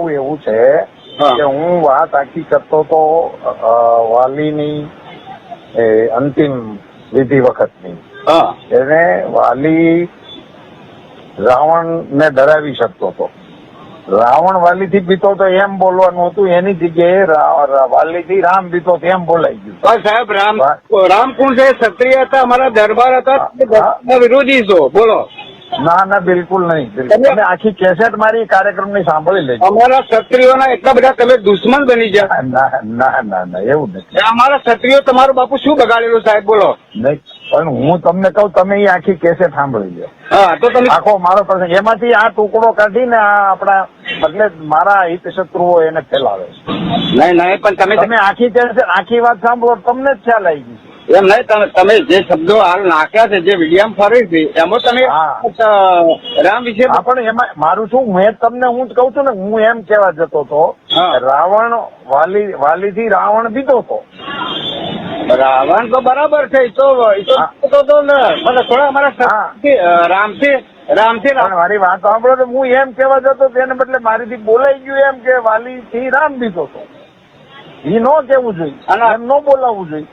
બાપુ એવું છે કે હું વાત આખી કરતો તો વાલીની અંતિમ વિધિ વખતની. એને વાલી રાવણ ને ડરાવી શકતો હતો. રાવણ વાલી થી પીતો તો એમ બોલવાનું હતું એની જગ્યાએ વાલી થી રામ પીતો તો એમ બોલાઈ ગયું. સાહેબ રામ. રામ કોણ છે? ક્ષત્રિય હતા અમારા દરબાર હતા. વિરોધી છો બોલો. ના ના બિલકુલ નહીં તમે- આખી કેસેટ મારી કાર્યક્રમની સાંભળી લેજો. અમારા ક્ષત્રિયોના એટલા બધા તમે દુશ્મન બની ગયા. ના ના ના ના એવું નથી. અમારા ક્ષત્રિયો તમારો બાપુ શું બગાડેલું સાહેબ બોલો. નહીં પણ હું તમને કહું તમે એ આખી કેસેટ સાંભળી લો હા તો તમે આખો મારો પ્રસંગ. એમાંથી આ ટુકડો કાઢીને આ આપણા એટલે મારા હિત શત્રુઓ એને ફેલાવે છે. નહીં નહીં પણ તમે તમે આખી કેસેટ આખી વાત સાંભળો તમને જ ખ્યાલ આવી ગઈ એમ નહીં તમે તમે જે શબ્દો હાલ નાખ્યા છે જે વિડીયામ ફરી છે એમાં તમે રામ વિશે પણ એમાં મારું શું મેં તમને હું જ કહું છું ને હું એમ કેવા જતો હતો રાવણ વાલી થી રાવણ બીતો હતો. રાવણ તો બરાબર છે તો એ તો ને, પણ થોડા અમારા રામથી રામથી મારી વાત સાંભળો તો હું એમ કેવા જતો તેને બદલે મારીથી બોલાઈ ગયું એમ કે વાલી થી રામ બીતો હતો. એ ન કેવું જોઈએ અને- એમ ન બોલાવવું જોઈએ.